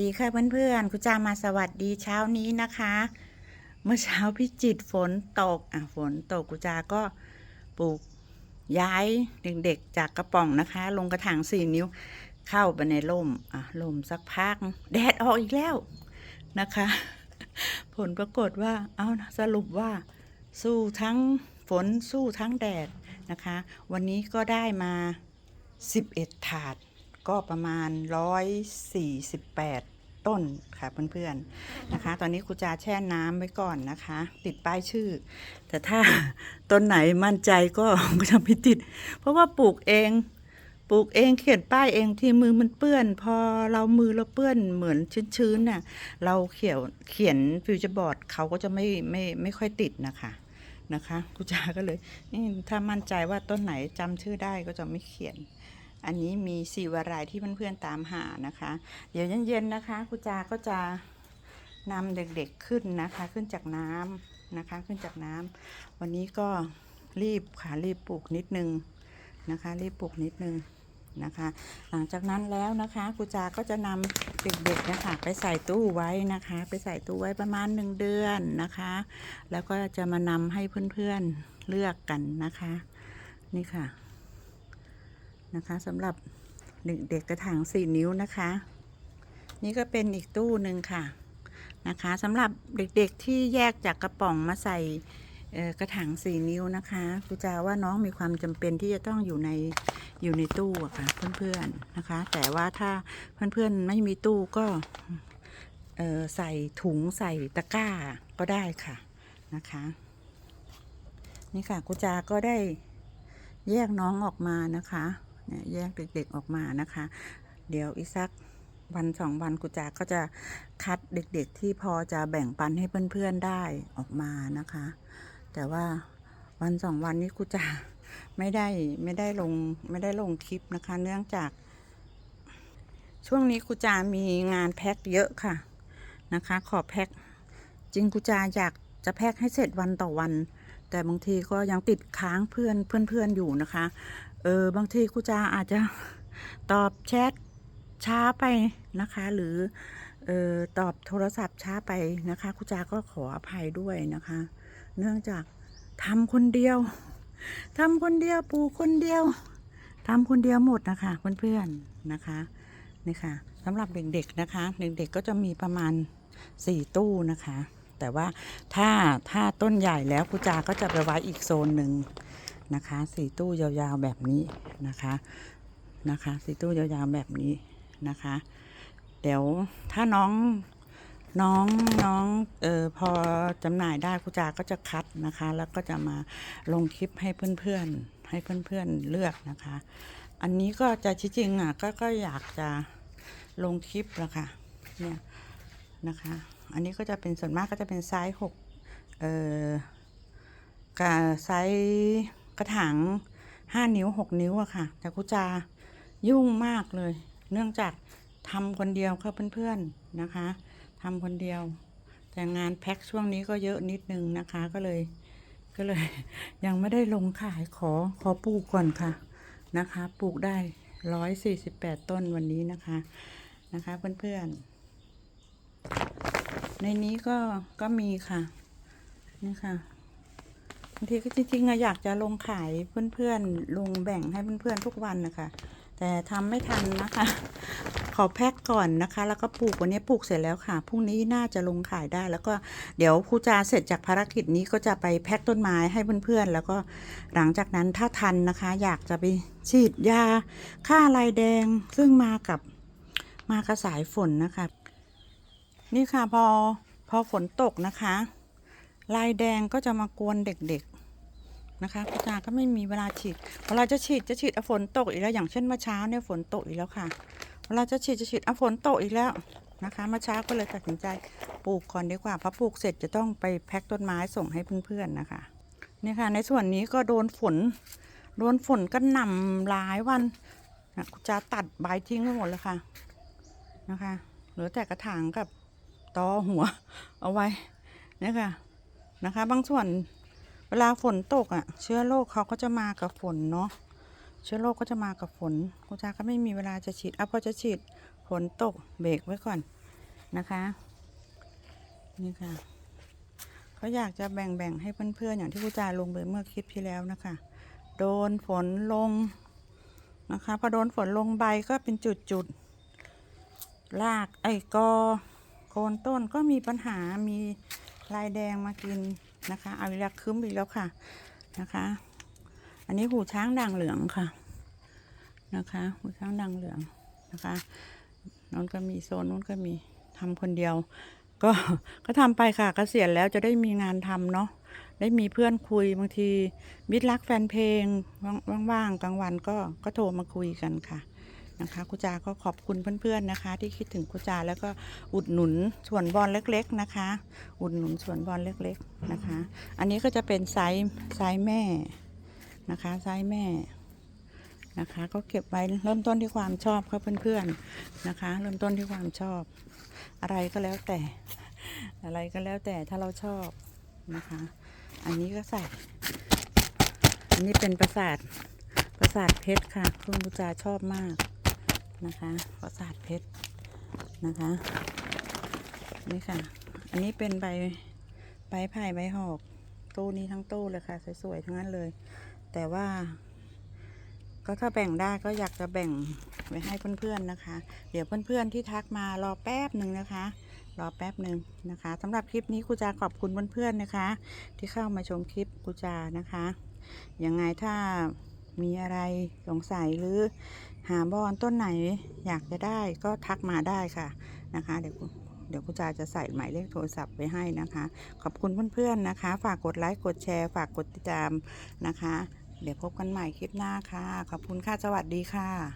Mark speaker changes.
Speaker 1: ดีค่ะเพื่อนๆคุณจามาสวัสดีเช้านี้นะคะ เมื่อเช้าพี่จิตฝนตกอะฝนตกกุจาก็ปลูกย้ายเด็กๆจากกระป๋องนะคะ ลงกระถางสี่นิ้วเข้าไปในร่มอะร่มสักพักแดดออกอีกแล้วนะคะ ผลปรากฏว่าเอานะสรุปว่าสู้ทั้งฝนสู้ทั้งแดดนะคะ วันนี้ก็ได้มา 11 ถาด ก็ประมาณ 148 ต้นค่ะเพื่อนๆนะคะ ตอนนี้ครูจาแช่น้ำไว้ก่อนนะคะ ติดป้ายชื่อ แต่ถ้าต้นไหนมั่นใจก็ ก็จะไม่ติด เพราะว่าปลูกเองปลูกเองเขียนป้ายเองที่มือมันเปื้อน พอเรามือเราเปื้อนเหมือนชื้นๆน่ะเราเขียวเขียนฟิวเจอร์บอร์ดเขาก็จะไม่ไม่ไม่ค่อยติดนะคะนะคะครูจาก็เลยนี่ถ้ามั่นใจว่าต้นไหนจำชื่อได้ก็จะไม่เขียน อันนี้มีสีวารายที่เพื่อนๆตามหานะคะ เดี๋ยวเย็นๆนะคะครูจาก็จะนำเด็กๆขึ้นนะคะ ขึ้นจากน้ำนะคะ ขึ้นจากน้ำวันนี้ก็รีบค่ะรีบปลูกนิดนึงนะคะ รีบปลูกนิดนึงนะคะ หลังจากนั้นแล้วนะคะครูจาก็จะนำเด็กๆนะคะไปใส่ตู้ไว้นะคะ ไปใส่ตู้ไว้ประมาณหนึ่งเดือนนะคะ แล้วก็จะมานำให้เพื่อนๆเลือกกันนะคะ นี่ค่ะ นะคะสำหรับเด็กกระถางสี่นิ้วนะคะ นี่ก็เป็นอีกตู้หนึ่งค่ะนะคะสำหรับเด็กๆที่แยกจากกระป๋องมาใส่กระถางสี่นิ้วนะคะครูจาว่าน้องมีความจำเป็นที่จะต้องอยู่ในอยู่ในตู้อะค่ะเพื่อนๆนะคะ แต่ว่าถ้าเพื่อนๆไม่มีตู้ก็ใส่ถุงใส่ตะกร้าก็ได้ค่ะนะคะ นี่ค่ะครูจาก็ได้แยกน้องออกมานะคะ เนี่ยแยกเด็กๆออกมานะคะ เดี๋ยวอีกสักวันสองวันกุจาก็จะคัดเด็กๆที่พอจะแบ่งปันให้เพื่อนๆได้ออกมานะคะ แต่ว่าวันสองวันนี้กุจาไม่ได้ไม่ได้ลงไม่ได้ลงคลิปนะคะ เนื่องจาก ช่วงนี้กุจามีงานแพ็คเยอะค่ะนะคะ ขอแพ็คจริงกุจาอยากจะแพ็คให้เสร็จวันต่อวัน แต่บางทีก็ยังติดค้างเพื่อนเพื่อนๆอยู่นะคะ เออบางทีครูจาอาจจะตอบแชทช้าไปนะคะ หรือเออตอบโทรศัพท์ช้าไปนะคะครูจาก็ขออภัยด้วยนะคะ เนื่องจากทำคนเดียวทำคนเดียวปูคนเดียวทำคนเดียวหมดนะคะเพื่อนๆนะคะนี่ค่ะสำหรับเด็กๆนะคะ เด็กๆก็จะมีประมาณสี่ตู้นะคะ แต่ว่าถ้าถ้าต้นใหญ่แล้วครูจาก็จะไปไว้อีกโซนหนึ่งนะคะสีตู้ยาวๆแบบนี้นะคะนะคะสีตู้ยาวๆแบบนี้นะคะ เดี๋ยวถ้าน้องน้องน้องเออพอจำหน่ายได้ครูจาก็จะคัดนะคะ แล้วก็จะมาลงคลิปให้เพื่อนๆให้เพื่อนๆเลือกนะคะ อันนี้ก็จะจริงอะก็ก็อยากจะลงคลิปละค่ะเนี่ยนะคะ อันนี้ก็จะเป็นส่วนมากก็จะเป็นไซส์หกเอ่อกับไซส์กระถางห้านิ้วหกนิ้วอะค่ะ แต่กูจะยุ่งมากเลย เนื่องจากทำคนเดียวค่ะเพื่อนๆนะคะทำคนเดียว แต่งานแพ็คช่วงนี้ก็เยอะนิดนึงนะคะก็เลยก็เลย ยังไม่ได้ลงขายขอขอปลูกก่อนค่ะนะคะ ปลูกได้ร้อยสี่สิบแปดต้นวันนี้นะคะนะคะเพื่อนๆ ในนี้ก็ก็มีค่ะ นี่ค่ะบางทีก็จริงๆอะอยากจะลงขายเพื่อนๆลงแบ่งให้เพื่อนๆทุกวันนะคะแต่ทำไม่ทันนะคะ ขอแพ็คก่อนนะคะ แล้วก็ปลูกวันนี้ปลูกเสร็จแล้วค่ะพรุ่งนี้น่าจะลงขายได้ แล้วก็เดี๋ยวครูจาเสร็จจากภารกิจนี้ก็จะไปแพ็คต้นไม้ให้เพื่อนๆแล้วก็หลังจากนั้นถ้าทันนะคะ อยากจะไปฉีดยาฆ่าลายแดง ซึ่งมากับมากระสายฝนนะคะ นี่ค่ะพอพอฝนตกนะคะ ลายแดงก็จะมากวนเด็กๆนะคะคุณตาก็ไม่มีเวลาฉีดเวลาจะฉีดจะฉีดเอาฝนตกอีกแล้วอย่างเช่นเมื่อเช้าเนี่ยฝนตกอีกแล้วค่ะ เวลาจะฉีดจะฉีดเอาฝนตกอีกแล้วนะคะเมื่อเช้าก็เลยตัดสินใจปลูกก่อนดีกว่าเพราะปลูกเสร็จจะต้องไปแพ็คต้นไม้ส่งให้เพื่อนๆนะคะนี่ค่ะ ในส่วนนี้ก็โดนฝน โดนฝนก็หนำหลายวันนะคุณจาตัดใบทิ้งไปหมดเลยค่ะนะคะเหลือแต่กระถางกับ ตอหัว เอาไว้นี่ค่ะนะคะ บางส่วนเวลาฝนตกอะ่ะ เชื้อโรคเขาก็จะมากับฝนเนาะเชื้อโรคก็จะมากับฝนคุณจาก็ไม่มีเวลาจะฉีดอะพอจะฉีดฝนตกเบรกไว้ก่อนนะคะ นี่ค่ะเขาอยากจะแบ่งๆให้เพื่อนๆอย่างที่ครูจาลงไปเมื่อคลิปที่แล้วนะคะ โดนฝนลงนะคะพอโดนฝนลงใบก็เป็นจุดๆรากไอ้กอ โคนต้นก็มีปัญหามีลายแดงมากินนะคะเอาอีกแล้วคืมอีกแล้วค่ะนะคะ อันนี้หูช้างด่างเหลืองค่ะนะคะหูช้างด่างเหลืองนะคะนนก็มีโซนนู้นก็มีทำคนเดียว ก็ก็ทำไปค่ะเกษียณแล้วจะได้มีงานทำเนาะได้มีเพื่อนคุยบางทีมิตรรักแฟนเพลงว่างๆกลางวันก็ก็โทรมาคุยกันค่ะ นะคะครูจาก็ขอบคุณเพื่อนๆนะคะ ที่คิดถึงครูจาแล้วก็อุดหนุนส่วนบอลเล็กๆนะคะ อุดหนุนส่วนบอลเล็กๆนะคะ อันนี้ก็จะเป็นไซส์ไซส์แม่นะคะไซส์แม่นะคะ ก็เก็บไว้เริ่มต้นที่ความชอบครับเพื่อนๆนะคะ เริ่มต้นที่ความชอบ อะไรก็แล้วแต่ อะไรก็แล้วแต่ถ้าเราชอบนะคะ อันนี้ก็ใส่อันนี้เป็นประสาทประสาทเพชรค่ะ คุณบูจาชอบมาก นะคะประสาทเพชรนะคะ นี่ค่ะ อันนี้เป็นใบใบไผ่ใบหอกตู้นี้ทั้งตู้เลยค่ะ สวยๆทั้งนั้นเลย แต่ว่า ก็ถ้าแบ่งได้ก็อยากจะแบ่งไว้ให้เพื่อนๆนะคะ เดี๋ยวเพื่อนๆที่ทักมารอแป๊บหนึ่งนะคะรอแป๊บหนึ่งนะคะสำหรับคลิปนี้ครูจาขอบคุณเพื่อนๆนะคะ ที่เข้ามาชมคลิปครูจานะคะยังไงถ้ามีอะไรสงสัยหรือ หาบอนต้นไหนอยากจะได้ก็ทักมาได้ค่ะนะคะ เดี๋ยวเดี๋ยวคุณจาจะใส่หมายเลขโทรศัพท์ไว้ให้นะคะ ขอบคุณเพื่อนๆนะคะ ฝากกดไลค์กดแชร์ ฝากกดติดตามนะคะ เดี๋ยวพบกันใหม่คลิปหน้าค่ะ ขอบคุณค่ะ สวัสดีค่ะ